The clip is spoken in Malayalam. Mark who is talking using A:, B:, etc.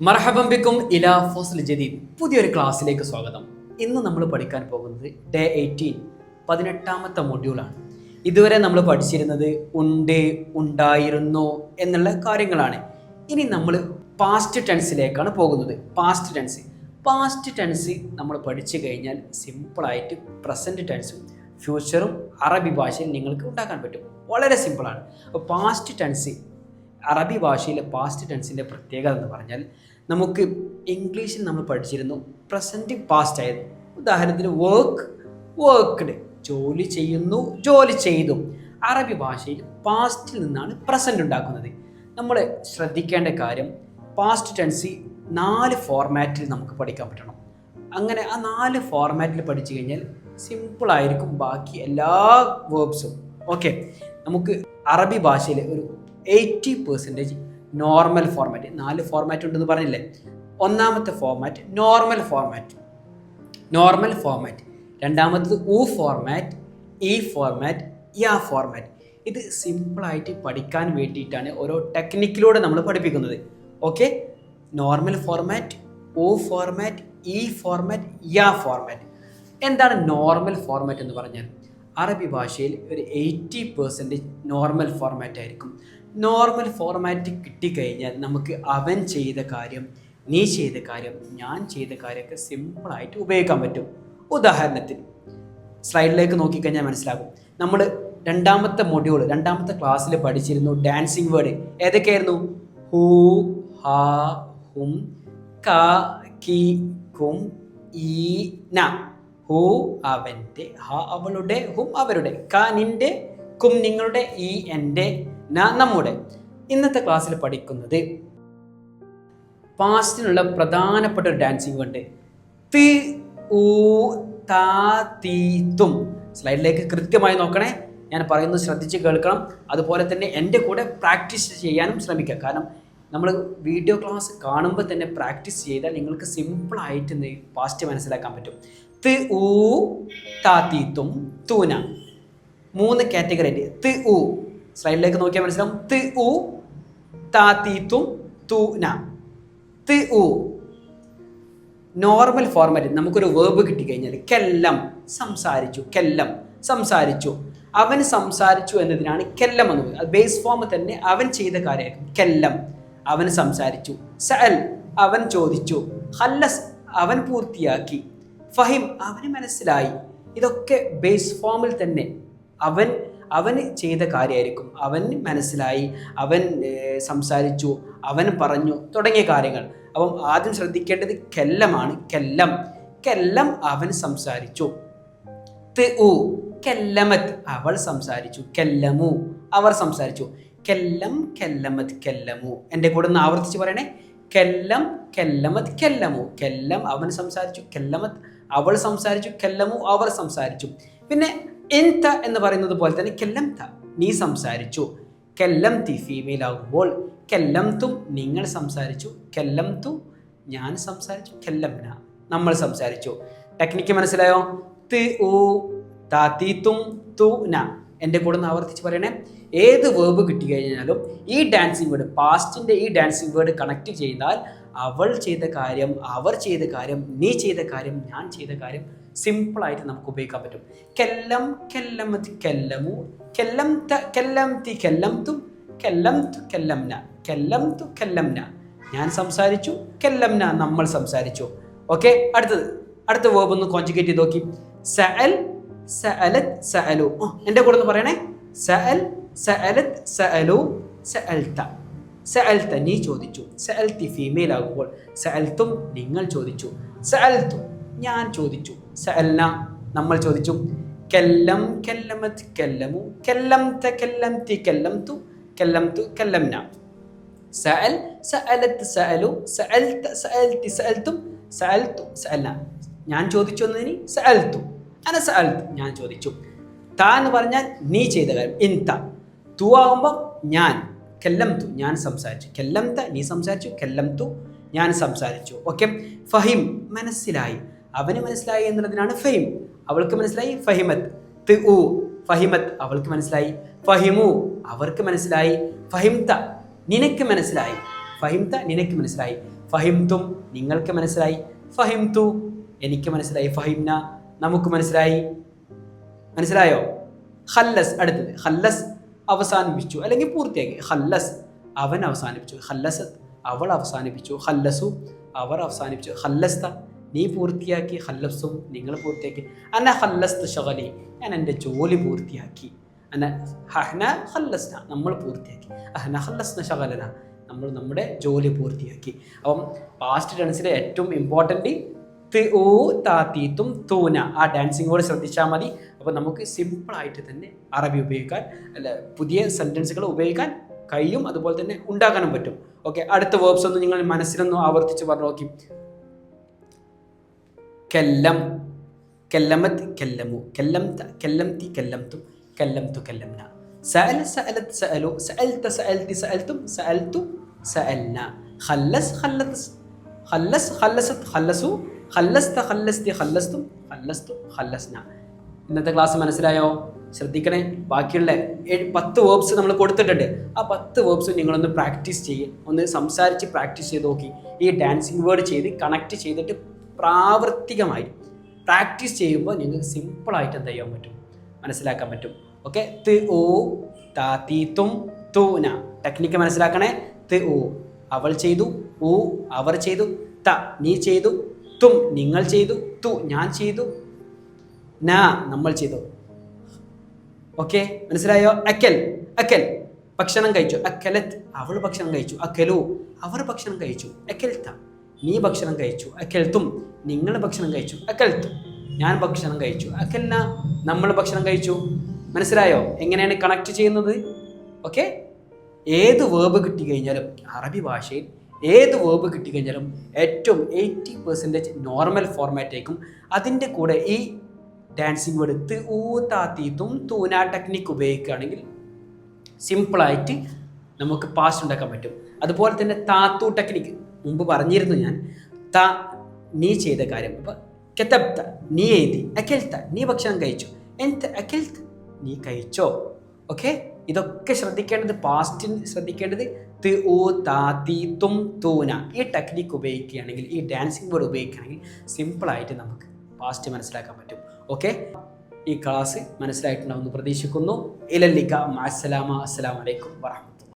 A: മർഹബംബിക്കും ഇല ഫോസൽ ജദീദ്. പുതിയൊരു ക്ലാസ്സിലേക്ക് സ്വാഗതം. ഇന്ന് നമ്മൾ പഠിക്കാൻ പോകുന്നത് ഡേ എയ്റ്റീൻ പതിനെട്ടാമത്തെ മൊഡ്യൂളാണ് ഇതുവരെ നമ്മൾ പഠിച്ചിരുന്നത് ഉണ്ട് ഉണ്ടായിരുന്നു എന്നുള്ള കാര്യങ്ങളാണ്. ഇനി നമ്മൾ പാസ്റ്റ് ടെൻസിലേക്കാണ് പോകുന്നത്. പാസ്റ്റ് ടെൻസ് പാസ്റ്റ് ടെൻസ് നമ്മൾ പഠിച്ചു കഴിഞ്ഞാൽ സിമ്പിളായിട്ട് പ്രസന്റ് ടെൻസും ഫ്യൂച്ചറും അറബി ഭാഷയിൽ നിങ്ങൾക്ക് ഉണ്ടാക്കാൻ പറ്റും. വളരെ സിമ്പിളാണ് അപ്പോൾ പാസ്റ്റ് ടെൻസ് അറബി ഭാഷയിലെ പാസ്റ്റ് ടെൻസിന്റെ പ്രത്യേകത എന്ന് പറഞ്ഞാൽ നമുക്ക് ഇംഗ്ലീഷിൽ നമ്മൾ പഠിച്ചിരുന്നു പ്രസന്റ് പാസ്റ്റ് ആയത് ഉദാഹരണത്തിന് വർക്ക് വർക്ക്ഡ് ജോലി ചെയ്യുന്നു ജോലി ചെയ്തു. അറബി ഭാഷയിൽ പാസ്റ്റിൽ നിന്നാണ് പ്രസന്റ് ഉണ്ടാക്കുന്നത്. നമ്മൾ ശ്രദ്ധിക്കേണ്ട കാര്യം പാസ്റ്റ് ടെൻസ് നാല് ഫോർമാറ്റിൽ നമുക്ക് പഠിക്കാൻ പറ്റണം. അങ്ങനെ ആ നാല് ഫോർമാറ്റിൽ പഠിച്ചു കഴിഞ്ഞാൽ സിമ്പിളായിരിക്കും ബാക്കി എല്ലാ വേർബ്സും ഓക്കെ നമുക്ക് അറബി ഭാഷയിൽ ഒരു എയ്റ്റി പെർസെന്റേജ് നോർമൽ ഫോർമാറ്റ് നാല് ഫോർമാറ്റ് ഉണ്ടെന്ന് പറഞ്ഞില്ലേ? ഒന്നാമത്തെ format normal format normal format രണ്ടാമത്തത് ഉ ഫോർമാറ്റ് ഇ ഫോർമാറ്റ് യാ ഫോർമാറ്റ് ഇത് സിമ്പിളായിട്ട് പഠിക്കാൻ വേണ്ടിയിട്ടാണ് ഓരോ ടെക്നിക്കിലൂടെ നമ്മൾ പഠിപ്പിക്കുന്നത്. ഓക്കെ നോർമൽ ഫോർമാറ്റ് ഒ ഫോർമാറ്റ് ഇ ഫോർമാറ്റ് യാ ഫോർമാറ്റ് എന്താണ് നോർമൽ ഫോർമാറ്റ് എന്ന് പറഞ്ഞാൽ? അറബി ഭാഷയിൽ ഒരു എയ്റ്റി പെർസെന്റേജ് നോർമൽ ഫോർമാറ്റ് ആയിരിക്കും. നോർമൽ ഫോർമാറ്റ് കിട്ടിക്കഴിഞ്ഞാൽ നമുക്ക് അവൻ ചെയ്ത കാര്യം നീ ചെയ്ത കാര്യം ഞാൻ ചെയ്ത കാര്യമൊക്കെ സിമ്പിളായിട്ട് ഉപയോഗിക്കാൻ പറ്റും. ഉദാഹരണത്തിന് സ്ലൈഡിലേക്ക് നോക്കിക്കഴിഞ്ഞാൽ മനസ്സിലാകും. നമ്മൾ രണ്ടാമത്തെ മൊഡ്യൂൾ രണ്ടാമത്തെ ക്ലാസ്സിൽ പഠിച്ചിരുന്നു ഡാൻസിങ് വേർഡ് ഏതൊക്കെയായിരുന്നു? ഹൂ ഹാ ഹും ക കി കും ഈ ന. ഹു അവന്റെ ഹ അവളുടെ ഹും അവരുടെ. ക നിന്റെ കും നിങ്ങളുടെ ഈ എന്റെ നമ്മുടെ ഇന്നത്തെ ക്ലാസ്സിൽ പഠിക്കുന്നത് പാസ്റ്റിനുള്ള പ്രധാനപ്പെട്ട ഒരു ഡാൻസിങ് ഉണ്ട് തി ഊ താ സ്ലൈഡിലേക്ക് കൃത്യമായി നോക്കണേ. ഞാൻ പറയുന്നത് ശ്രദ്ധിച്ച് കേൾക്കണം. അതുപോലെ തന്നെ എന്റെ കൂടെ പ്രാക്ടീസ് ചെയ്യാനും ശ്രമിക്കുക. കാരണം നമ്മൾ വീഡിയോ ക്ലാസ് കാണുമ്പോൾ തന്നെ പ്രാക്ടീസ് ചെയ്താൽ നിങ്ങൾക്ക് സിമ്പിളായിട്ട് പാസ്റ്റ് മനസ്സിലാക്കാൻ പറ്റും. തി ഊ താ തീ തും തൂന. മൂന്ന് കാറ്റഗറി ഉണ്ട്. ത് ഉ സ്ലൈഡിലേക്ക് നോക്കിയാൽ മനസ്സിലാവും. ത് ഉ താ തീത്തും തും ഉ നോർമൽ ഫോർമാറ്റ് നമുക്കൊരു വേർബ് കിട്ടിക്കഴിഞ്ഞാൽ കെല്ലം സംസാരിച്ചു കെല്ലം സംസാരിച്ചു. അവൻ സംസാരിച്ചു എന്നതിനാണ് കെല്ലം എന്ന് പറയുന്നത്. ബേസ് ഫോം തന്നെ അവൻ ചെയ്ത കാര്യമായിരിക്കും. കെല്ലം അവൻ സംസാരിച്ചു. സഅൽ അവൻ ചോദിച്ചു. ഹല്ലസ് അവൻ പൂർത്തിയാക്കി. ഫഹിം അവന് മനസ്സിലായി. ഇതൊക്കെ ബേസ് ഫോമിൽ തന്നെ അവൻ അവന് ചെയ്ത കാര്യമായിരിക്കും അവൻ മനസ്സിലായി അവൻ സംസാരിച്ചു അവൻ പറഞ്ഞു തുടങ്ങിയ കാര്യങ്ങൾ. അപ്പം ആദ്യം ശ്രദ്ധിക്കേണ്ടത് കെല്ലമാണ്. കെല്ലം കെല്ലം അവൻ സംസാരിച്ചു. ത് ഉ കെല്ലമത് അവൾ സംസാരിച്ചു. കെല്ലമു അവർ സംസാരിച്ചു. കെല്ലം കെല്ലമത് കെല്ലമു. എന്റെ കൂടെ ഒന്ന് ആവർത്തിച്ച് പറയണേ. കെല്ലം കെല്ലമത് കെല്ലമു. കെല്ലം അവൻ സംസാരിച്ചു. കെല്ലമത് അവൾ സംസാരിച്ചു. കെല്ലമു അവർ സംസാരിച്ചു. പിന്നെ എൻത എന്ന് പറയുന്നത് പോലെ തന്നെ കെല്ലം ത നീ സംസാരിച്ചു. കെല്ലം തി ഫീമെയിൽ ആകുമ്പോൾ കെല്ലം തും നിങ്ങൾ സംസാരിച്ചു. കെല്ലം തു ഞാൻ സംസാരിച്ചു. കെല്ലം നമ്മൾ സംസാരിച്ചു. ടെക്നിക്ക് മനസ്സിലായോ? തി ഊ തീ തും തു ന. എന്റെ കൂടെ ഒന്ന് ആവർത്തിച്ച് പറയണേ. ഏത് വേർബ് കിട്ടി കഴിഞ്ഞാലും ഈ ഡാൻസിങ് വേർഡ് പാസ്റ്റിന്റെ ഈ ഡാൻസിങ് വേർഡ് കണക്ട് ചെയ്താൽ അവൾ ചെയ്ത കാര്യം അവർ ചെയ്ത കാര്യം നീ ചെയ്ത കാര്യം ഞാൻ ചെയ്ത കാര്യം സിമ്പിളായിട്ട് നമുക്ക് ഉപയോഗിക്കാൻ പറ്റും. കെല്ലം കെല്ലമത് കെല്ലമു കെല്ലം കെല്ലം തി കെല്ലം തും കെല്ലം തു കെല്ലം കെല്ലം തു കെല്ലം ഞാൻ സംസാരിച്ചു കെല്ലം നമ്മൾ സംസാരിച്ചു. ഓക്കെ അടുത്തത്. അടുത്ത വേർബ് ഒന്ന് കോൺജുഗേറ്റ് ചെയ്ത് നോക്കി. സഅൽ സഅലത് സഅലു. എന്റെ കൂടെ ഒന്ന് പറയണേ. സഅൽ സഅലത് സഅലു സഅൽത. സഅൽത്ത നീ ചോദിച്ചു. സഅൽത്തി ഫീമെയിൽ ആകുമ്പോൾ സഅൽത്തും നിങ്ങൾ ചോദിച്ചു. സഅൽത്തു ഞാൻ ചോദിച്ചു. സഅൽന നമ്മൾ ചോദിച്ചു. കെല്ലം കെല്ലമത് കെല്ലമു കെല്ലം ത കെല്ലം തി കെല്ലം തു കെല്ലം തു കെല്ലംന. സഅൽ സഅലത്ത് സഅലു സഅൽത്ത സഅൽത്തി സഅൽത്തും സഅൽത്തു സഅൽന. ഞാൻ ചോദിച്ചു എന്നതിന് സഅൽത്തു അന സഅൽത്തു ഞാൻ ചോദിച്ചു. താ എന്ന് പറഞ്ഞാൽ നീ ചെയ്ത കാര്യം. ഇൻത തു. ആകുമ്പോൾ ഞാൻ. കെല്ലം തു. ഞാൻ സംസാരിച്ചു. കെല്ലം ത നീ സംസാരിച്ചു. കെല്ലം തു ഞാൻ സംസാരിച്ചു. ഓക്കെ? ഫഹിം. മനസ്സിലായി. അവന് മനസ്സിലായി എന്നുള്ളതിനാണ് ഫഹിം. അവൾക്ക് മനസ്സിലായി ഫഹിമത്ത് ത് ഉ. ഫഹിമത്ത് അവൾക്ക് മനസ്സിലായി. ഫഹിമു. അവർക്ക് മനസ്സിലായി. ഫഹിംത നിനക്ക് മനസ്സിലായി. ഫഹിംത നിനക്ക് മനസ്സിലായി. ഫഹിംതും നിങ്ങൾക്ക് മനസ്സിലായി. ഫഹിംതു എനിക്ക് മനസ്സിലായി. ഫഹിംന നമുക്ക് മനസ്സിലായി? മനസ്സിലായോ? ഹല്ലസ് അടുത്തത്. ഖല്ലസ് അവസാനിപ്പിച്ചു. അല്ലെങ്കിൽ പൂർത്തിയാക്കി. ഖല്ലസ് അവൻ അവസാനിപ്പിച്ചു. ഹല്ലസ് അവൾ അവസാനിപ്പിച്ചു. ഹല്ലസു അവർ അവസാനിപ്പിച്ചു. ഖല്ലസ്ത നീ പൂർത്തിയാക്കി. ഹല്ലസും നിങ്ങൾ പൂർത്തിയാക്കി. അന്ന ഖല്ലസ്ത് ഷഗലി ഞാൻ എന്റെ ജോലി പൂർത്തിയാക്കി. അന്ന ഹഹ്ന ഖല്ലസ്ന. നമ്മൾ പൂർത്തിയാക്കി. അഹ്ന ഖല്ലസ്ന ഷഗലന നമ്മൾ നമ്മുടെ ജോലി പൂർത്തിയാക്കി. അപ്പം പാസ്റ്റ് ടെൻസിലെ ഏറ്റവും ഇമ്പോർട്ടന്റ് താത്തീത്തും തൂന ആ ഡാൻസിങ് കൂടെ ശ്രദ്ധിച്ചാൽ മതി. അപ്പോൾ നമുക്ക് സിമ്പിളായിട്ട് തന്നെ അറബി ഉപയോഗിക്കാൻ അല്ല പുതിയ സെന്റൻസുകൾ ഉപയോഗിക്കാൻ കഴിയും. അതുപോലെ തന്നെ ഉണ്ടാക്കാനും പറ്റും. ഓക്കെ അടുത്ത വേർബ്സ് ഒന്ന് നിങ്ങൾ മനസ്സിലൊന്ന് ആവർത്തിച്ച് പറഞ്ഞു നോക്കി. കെല്ലം. കെല്ലമത്ത് കെല്ലമു. കെല്ലം കെല്ലം തി കെല്ലം തു. കെല്ലം തു കെല്ലംന സഅല. സഅലത് സഅലു സഅൽത സഅൽതി സഅൽതും സഅൽതു സഅൽന ഖല്ലസ് ഖല്ലസ്. ഖല്ലസ് ഖല്ലസു. ഇന്നത്തെ ക്ലാസ് മനസ്സിലായോ? ശ്രദ്ധിക്കണേ. ബാക്കിയുള്ള പത്ത് വേർബ്സ് നമ്മൾ കൊടുത്തിട്ടുണ്ട്. ആ പത്ത് വേർബ്സ് നിങ്ങളൊന്ന് പ്രാക്ടീസ് ചെയ്യുക ഒന്ന് സംസാരിച്ച് പ്രാക്ടീസ് ചെയ്ത് നോക്കി. ഈ ഡാൻസിങ് വേർഡ് ചെയ്ത് കണക്ട് ചെയ്തിട്ട് പ്രാവർത്തികമായി പ്രാക്ടീസ് ചെയ്യുമ്പോൾ നിങ്ങൾക്ക് സിമ്പിളായിട്ട് എന്ത് ചെയ്യാൻ പറ്റും? മനസ്സിലാക്കാൻ പറ്റും. ഓക്കെ ത് ഓ താ തീ തും തൂന ടെക്നിക്ക് മനസ്സിലാക്കണേ? ത് ഓ അവൾ ചെയ്തു ഊ അവർ ചെയ്തു ത. നീ ചെയ്തു തും നിങ്ങൾ ചെയ്തു തു ഞാൻ ചെയ്തു ന നമ്മൾ ചെയ്തു. ഓക്കെ? മനസ്സിലായോ? അക്കൽ അക്കൽ. ഭക്ഷണം കഴിച്ചു. അക്കലത്ത് അവൾ ഭക്ഷണം കഴിച്ചു. അക്കലു അവർ ഭക്ഷണം കഴിച്ചു. അക്കൽത്ത നീ ഭക്ഷണം കഴിച്ചു. അക്കൽത്തും നിങ്ങൾ ഭക്ഷണം കഴിച്ചു. അക്കൽത്തും ഞാൻ ഭക്ഷണം കഴിച്ചു. അക്കല്ല നമ്മൾ ഭക്ഷണം കഴിച്ചു. മനസ്സിലായോ? എങ്ങനെയാണ് കണക്ട് ചെയ്യുന്നത്? ഓക്കെ? ഏത് വേർബ് കിട്ടി കഴിഞ്ഞാലും അറബി ഭാഷയിൽ ഏത് വേർബ് കിട്ടിക്കഴിഞ്ഞാലും ഏറ്റവും എയ്റ്റി പെർസെന്റേജ് നോർമൽ ഫോർമാറ്റേക്കും അതിന്റെ കൂടെ ഈ ഡാൻസിങ് വേർഡ് ത് ഊ താത്തീത്തും തൂന ടെക്നിക്ക് ഉപയോഗിക്കുകയാണെങ്കിൽ സിമ്പിളായിട്ട് നമുക്ക് പാസ്റ്റ് ഉണ്ടാക്കാൻ പറ്റും. അതുപോലെ തന്നെ താത്തു ടെക്നിക്ക് മുമ്പ് പറഞ്ഞിരുന്നു ഞാൻ. ത നീ ചെയ്ത കാര്യം. അപ്പോൾ കെത്തബ്ത നീ എഴുതി. അഖിൽത്ത നീ ഭക്ഷണം കഴിച്ചു? എന്ത്? അഖിൽത്ത് നീ കഴിച്ചോ? ഓക്കെ ഇതൊക്കെ ശ്രദ്ധിക്കേണ്ടത് പാസ്റ്റിൽ ശ്രദ്ധിക്കേണ്ടത് ത് ഊ താ തീ തും തൂന ഈ ടെക്നിക്ക് ഉപയോഗിക്കുകയാണെങ്കിൽ ഈ ഡാൻസിങ് ബോർഡ് ഉപയോഗിക്കുകയാണെങ്കിൽ സിമ്പിളായിട്ട് നമുക്ക് പാസ്റ്റ് മനസ്സിലാക്കാൻ പറ്റും. ഓക്കെ ഈ ക്ലാസ് മനസ്സിലായിട്ടുണ്ടാവുമെന്ന് പ്രതീക്ഷിക്കുന്നു. ഇലല്ലിക്ക അസ്സലാമ അസ്സലാമലൈക്കും വറഹ്മത്തുള്ളാഹി